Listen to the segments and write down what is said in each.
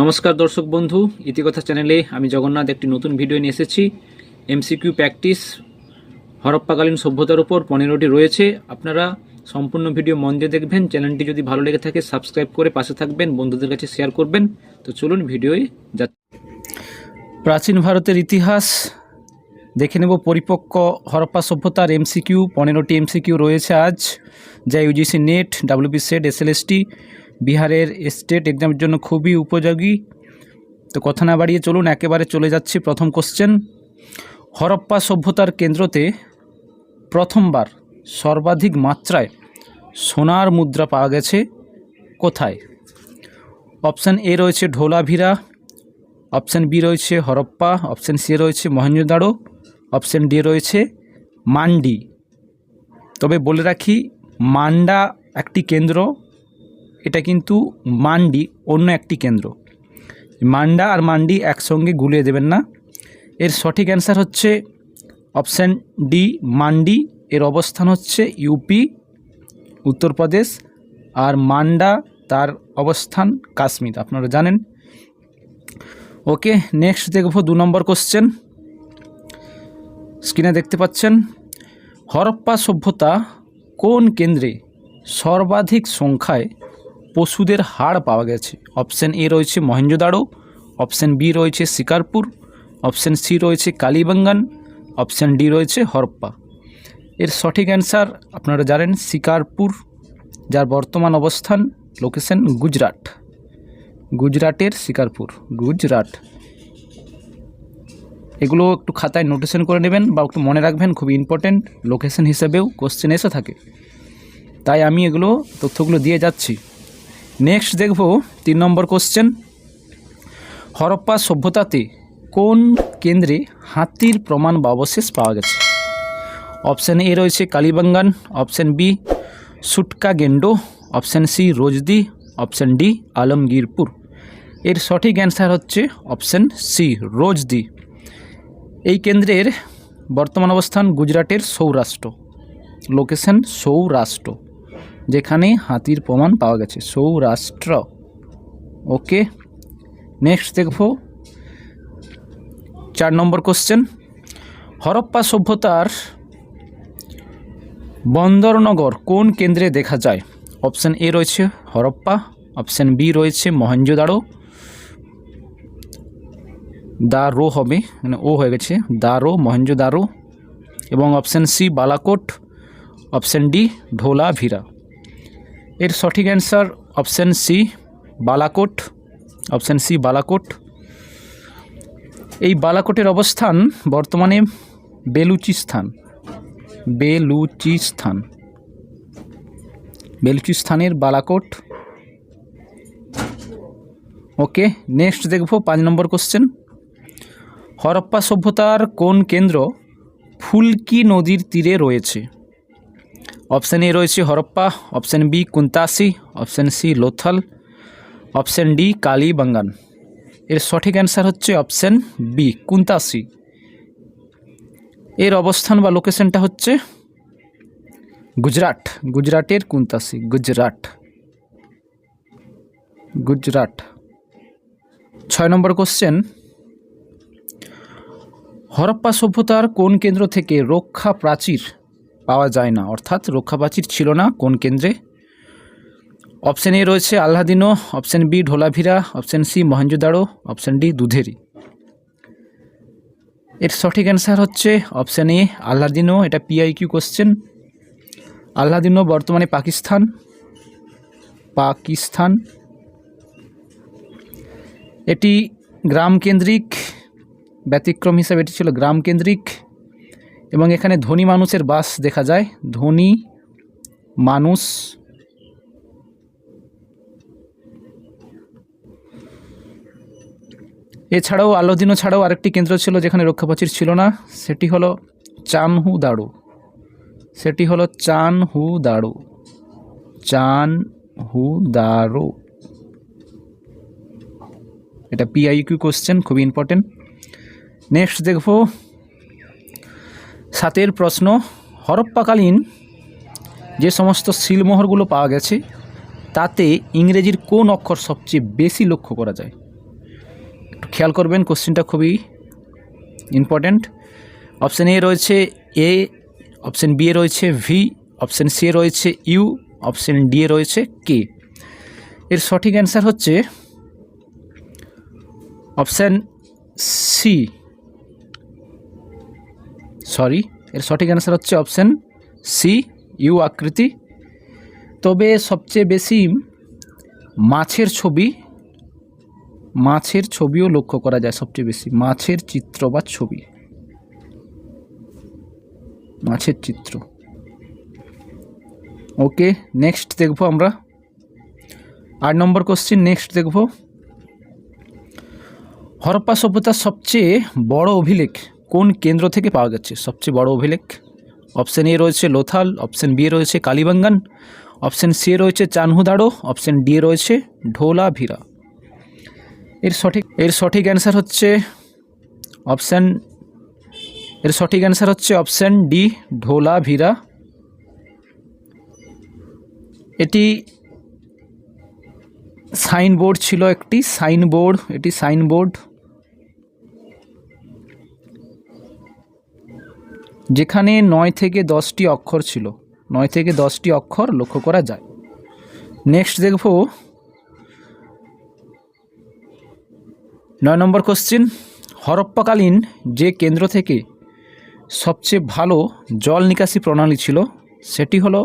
নমস্কার দর্শক বন্ধু ইতিকথা চ্যানেলে আমি জগন্নাথ একটি নতুন ভিডিও নিয়ে এসেছি। এমসিকিউ প্র্যাকটিস হরপ্পাকালীন সভ্যতার উপর পনেরোটি রয়েছে। আপনারা সম্পূর্ণ ভিডিও মন দিয়ে দেখবেন। চ্যানেলটি যদি ভালো লেগে থাকে সাবস্ক্রাইব করে পাশে থাকবেন, বন্ধুদের কাছে শেয়ার করবেন। তো চলুন ভিডিওয়ে যা প্রাচীন ভারতের ইতিহাস দেখে নেব পরিপক্ক হরপ্পা সভ্যতার এমসিকিউ পনেরোটি এমসিকিউ রয়েছে আজ। যা UGC NET WB SET SLST বিহারের স্টেট এক্সামের জন্য খুবই উপযোগী। তো কথা না বাড়িয়ে চলুন, একেবারে চলে যাচ্ছি প্রথম কোশ্চেন হরপ্পা সভ্যতার কেন্দ্রতে প্রথমবার সর্বাধিক মাত্রায় সোনার মুদ্রা পাওয়া গেছে কোথায়? অপশান এ রয়েছে ঢোলাভিরা অপশান বি রয়েছে হরপ্পা অপশান সি রয়েছে মহেঞ্জোদাড়ো অপশান ডি রয়েছে মান্ডি। তবে বলে রাখি, মান্ডা একটি কেন্দ্র এটা কিন্তু মান্ডি, অন্য একটি কেন্দ্র। মান্ডা আর মান্ডি একসঙ্গে গুলিয়ে দেবেন না। এর সঠিক অ্যান্সার হচ্ছে অপশান ডি, মান্ডি। এর অবস্থান হচ্ছে ইউপি, উত্তরপ্রদেশ। আর মান্ডা, তার অবস্থান কাশ্মীর, আপনারা জানেন। ওকে, নেক্সট দেখব দু নম্বর কোশ্চেন স্ক্রিনে দেখতে পাচ্ছেন, হরপ্পা সভ্যতা কোন কেন্দ্রে সর্বাধিক সংখ্যায় পশুদের হাড় পাওয়া গেছে। অপশান এ রয়েছে মহেঞ্জোদাড়ো অপশান বি রয়েছে শিকারপুর, অপশান সি রয়েছে কালীবাঙ্গান, অপশান ডি রয়েছে হরপ্পা। এর সঠিক অ্যান্সার আপনারা জানেন শিকারপুর, যার বর্তমান অবস্থান লোকেশন গুজরাট। গুজরাটের শিকারপুর, গুজরাট। এগুলো একটু খাতায় নোটেশন করে নেবেন বা একটু মনে রাখবেন, খুব ইম্পর্টেন্ট লোকেশন হিসেবেও কোশ্চেন এসে থাকে। তাই আমি এগুলো তথ্যগুলো দিয়ে যাচ্ছি। নেক্সট দেখব তিন নম্বর কোশ্চেন হরপ্পা সভ্যতাতে কোন কেন্দ্রে হাতির প্রমাণ বা অবশেষ পাওয়া গেছে? অপশান এ রয়েছে Kalibangan option B সুটকা গেন্ডো option C Rojdi option D Alamgirpur. এর সঠিক অ্যান্সার হচ্ছে অপশান সি রোজদি। এই কেন্দ্রের বর্তমান অবস্থান গুজরাটের সৌরাষ্ট্র। লোকেশন সৌরাষ্ট্র। যেখানে হাতির প্রমাণ পাওয়া গেছে। সৌরাষ্ট্র। ওকে নেক্সট দেখব। চার নম্বর কোশ্চেন হরপ্পা সভ্যতার বন্দরনগর কোন কেন্দ্রে দেখা যায়? অপশান এ রয়েছে হরপ্পা অপশান বি রয়েছে মহেঞ্জোদাড়ো দা রো হবে মানে ও হয়ে গেছে দা রো মহেঞ্জোদারো এবং option C Balakot option D Dholavira এর সঠিক answer option C Balakot option C Balakot. এই বালাকোটের অবস্থান বর্তমানে বেলুচিস্তান বেলুচিস্তান বেলুচিস্তানের বালাকোট। ওকে নেক্সট দেখব পাঁচ নম্বর কোশ্চেন হরপ্পা সভ্যতার কোন কেন্দ্র ফুলকি নদীর তীরে রয়েছে? অপশান এ রয়েছে Harappa option B Kuntasi option C Lothal option D Kalibangan এর সঠিক অ্যান্সার হচ্ছে অপশান বি কুন্তাসি এর অবস্থান বা লোকেশনটা হচ্ছে গুজরাট। গুজরাটের কুন্তাসি গুজরাট। গুজরাট। ছয় নম্বর কোশ্চেন হরপ্পা সভ্যতার কোন কেন্দ্র থেকে রক্ষা প্রাচীর পাওয়া যায় না। অর্থাৎ রক্ষা প্রাচীর ছিল না কোন কেন্দ্রে। অপশান এ রয়েছে Allahdino option B Dholavira, option C Mohenjodaro option D দুধেরি। এর সঠিক অ্যান্সার হচ্ছে অপশান এ আল্লাদিনো এটা পিআইকিউ কোশ্চেন। আল্লাদিনো বর্তমানে পাকিস্তান। পাকিস্তান। এটি গ্রাম কেন্দ্রিক ব্যতিক্রম হিসাবে এটি ছিল গ্রাম কেন্দ্রিক এবং এখানে ধনী মানুষের বাস দেখা যায়। ধনী মানুষ এছাড়াও আলোদিনো ছাড়াও আরেকটি কেন্দ্র ছিল যেখানে রক্ষাপ্রাচীর ছিল না, সেটি হলো চানহু দাড়ু সেটি হলো চানহু দাড়ু চান হু দাড়ু এটা পিআইকিউ কোশ্চেন খুবই ইম্পর্টেন্ট নেক্সট দেখব সাতের প্রশ্ন, হরপ্পাকালীন যে সমস্ত শিলমোহরগুলো পাওয়া গেছে, তাতে ইংরেজির কোন অক্ষর সবচেয়ে বেশি লক্ষ্য করা যায়? একটু খেয়াল করবেন, কোশ্চেনটা খুবই ইম্পর্ট্যান্ট অপশান এ রয়েছে এ, অপশান বি এ রয়েছে ভি, অপশান সি এ রয়েছে ইউ, অপশান ডি এ রয়েছে কে। এর সঠিক অ্যান্সার হচ্ছে অপশান সি। সরি, এর সঠিক অ্যান্সার হচ্ছে অপশান সি ইউ আকৃতি। তবে সবচেয়ে বেশি মাছের ছবি, মাছের ছবিও লক্ষ্য করা যায় সবচেয়ে বেশি। মাছের চিত্র বা ছবি। মাছের চিত্র। ওকে নেক্সট দেখব আমরা। আট নম্বর কোশ্চিন নেক্সট দেখব। হরপ্পা সভ্যতার সবচেয়ে বড় অভিলেখ। কোন কেন্দ্র থেকে পাওয়া যাচ্ছে? সবচেয়ে বড় অভিলেখ? অপশান এ রয়েছে লোথাল, অপশান বি রয়েছে কালীবাঙ্গান অপশান সি রয়েছে চানহুদাড়ো, অপশান ডি রয়েছে ঢোলা ভিরা এর সঠিক এর সঠিক অ্যান্সার হচ্ছে অপশান, এর সঠিক অ্যান্সার হচ্ছে অপশান ডি ঢোলা ভিরা এটি সাইনবোর্ড ছিল একটি সাইনবোর্ড, এটি সাইনবোর্ড। যেখানে নয় থেকে দশটি অক্ষর ছিল। নয় থেকে দশটি অক্ষর লক্ষ্য করা যায়। নেক্সট দেখব নয় নম্বর কোশ্চিন হরপ্পাকালীন যে কেন্দ্র থেকে সবচেয়ে ভালো জল নিকাশি প্রণালী ছিল, সেটি হলো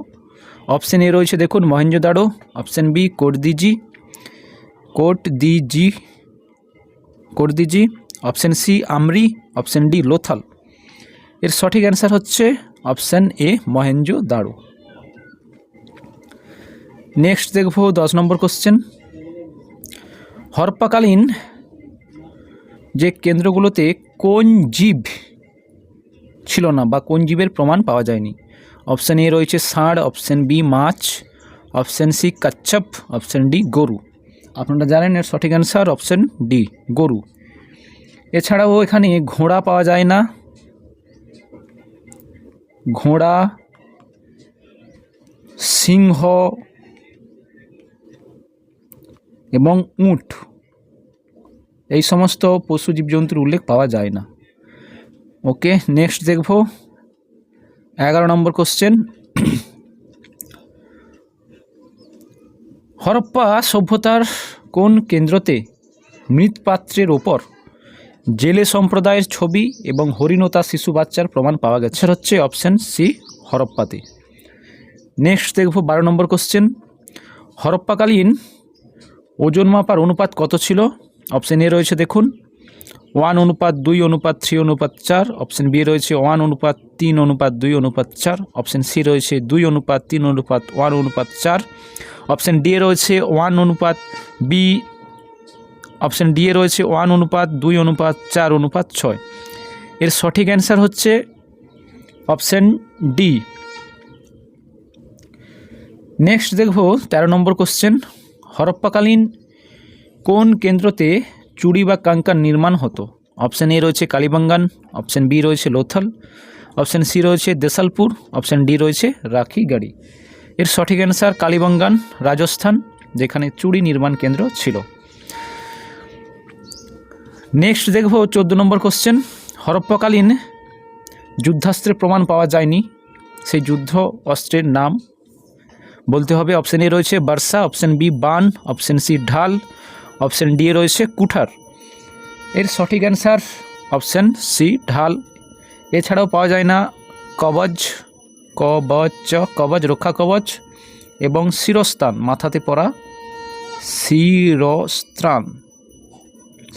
অপশান এ রয়েছে দেখুন Mohenjodaro option B Kot Diji Kot Diji Kot Diji option C Amri option D Lothal. এর সঠিক অ্যান্সার হচ্ছে option A Mohenjodaro next দেখব দশ নম্বর কোশ্চেন হরপ্পাকালীন যে কেন্দ্রগুলোতে কোন জীব ছিল না বা কোন জীবের প্রমাণ পাওয়া যায়নি? অপশান এ রয়েছে ষাঁড় অপশান বি মাছ অপশান সি কচ্ছপ অপশান ডি গরু। আপনারা জানেন এর সঠিক অ্যান্সার অপশান ডি গরু। এছাড়াও এখানে ঘোড়া পাওয়া যায় না ঘোড়া, সিংহ এবং উট। এই সমস্ত পশু জীবজন্তুর উল্লেখ পাওয়া যায় না। ওকে নেক্সট দেখব। এগারো নম্বর কোশ্চেন হরপ্পা সভ্যতার কোন কেন্দ্রতে মৃৎপাত্রের ওপর জেলে সম্প্রদায়ের ছবি এবং হরিণতা শিশু বাচ্চার প্রমাণ পাওয়া গেছে। হচ্ছে অপশান সি হরপ্পাতে। নেক্সট দেখব বারো নম্বর কোশ্চেন হরপ্পাকালীন ওজন মাপার অনুপাত কত ছিল? অপশান এ রয়েছে দেখুন। ওয়ান অনুপাত দুই, অনুপাত থ্রি অনুপাত চার। অপশান বি রয়েছে ওয়ান অনুপাত তিন, অনুপাত দুই, অনুপাত চার। অপশান সি রয়েছে দুই, অনুপাত তিন, অনুপাত ওয়ান অনুপাত চার। অপশান ডি রয়েছে ওয়ান অনুপাত বি অপশান ডি এ রয়েছে ওয়ান অনুপাত, দুই অনুপাত, চার অনুপাত, ছয়। এর সঠিক অ্যান্সার হচ্ছে অপশান ডি। নেক্সট দেখব তেরো নম্বর কোশ্চেন। হরপ্পাকালীন কোন কেন্দ্রতে চুড়ি বা কাঙ্কার নির্মাণ হতো? অপশান এ রয়েছে কালীবাঙ্গান, অপশান বি রয়েছে লোথাল, অপশান সি রয়েছে দেশালপুর, অপশান ডি রয়েছে রাখি গাড়ি এর সঠিক অ্যান্সার কালীবাঙ্গান, রাজস্থান, যেখানে চুড়ি নির্মাণ কেন্দ্র ছিল। নেক্সট দেখব চোদ্দ নম্বর কোশ্চেন হরপ্পাকালীন যুদ্ধাস্ত্রের প্রমাণ পাওয়া যায়নি। সেই যুদ্ধ অস্ত্রের নাম বলতে হবে অপশান এ রয়েছে বর্ষা অপশান বি বান অপশান সি ঢাল অপশান ডি এ রয়েছে কুঠার। এর সঠিক অ্যান্সার অপশান সি ঢাল। এছাড়াও পাওয়া যায় না কবচ কবচ কবচ রক্ষা কবচ এবং শিরস্থান মাথাতে পরা শিরস্ত্রাণ।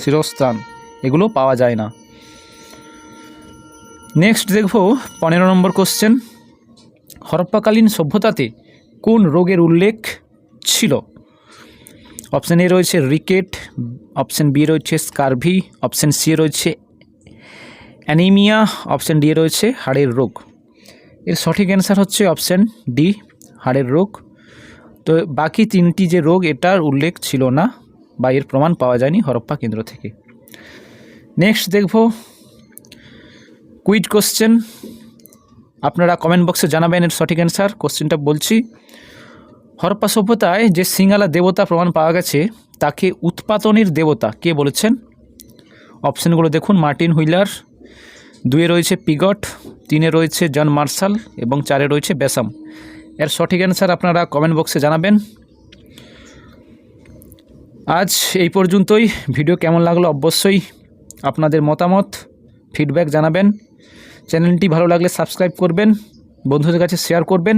শিরস্থান এগুলো পাওয়া যায় না। নেক্সট দেখব পনেরো নম্বর কোশ্চেন হরপ্পাকালীন সভ্যতাতে কোন রোগের উল্লেখ ছিল? অপশান এ রয়েছে রিকেট অপশান বি রয়েছে স্কারভি অপশান সি রয়েছে অ্যানিমিয়া অপশান ডি রয়েছে হাড়ের রোগ। এর সঠিক অ্যান্সার হচ্ছে অপশান ডি হাড়ের রোগ। তো বাকি তিনটি যে রোগ, এটার উল্লেখ ছিল না। বা এর প্রমাণ পাওয়া যায়নি হরপ্পা কেন্দ্র থেকে। নেক্সট দেখব কুইট কোশ্চেন আপনারা কমেন্ট বক্সে জানাবেন এর সঠিক অ্যান্সার কোশ্চেনটা বলছি। হরপ্পা সভ্যতায় যে সিঙ্গালা দেবতা প্রমাণ পাওয়া গেছে, তাকে উৎপাতনের দেবতা কে বলেছেন? অপশানগুলো দেখুন, মার্টিন হুইলার, দুয়ে রয়েছে পিগট, তিনে রয়েছে জন মার্শাল এবং চারে রয়েছে বেসাম। এর সঠিক অ্যান্সার আপনারা কমেন্ট বক্সে জানাবেন। আজ এই পর্যন্তই। ভিডিও কেমন লাগল অবশ্যই আপনাদের মতামত ফিডব্যাক জানাবেন। চ্যানেলটি ভালো লাগলে সাবস্ক্রাইব করবেন, বন্ধুদের কাছে শেয়ার করবেন।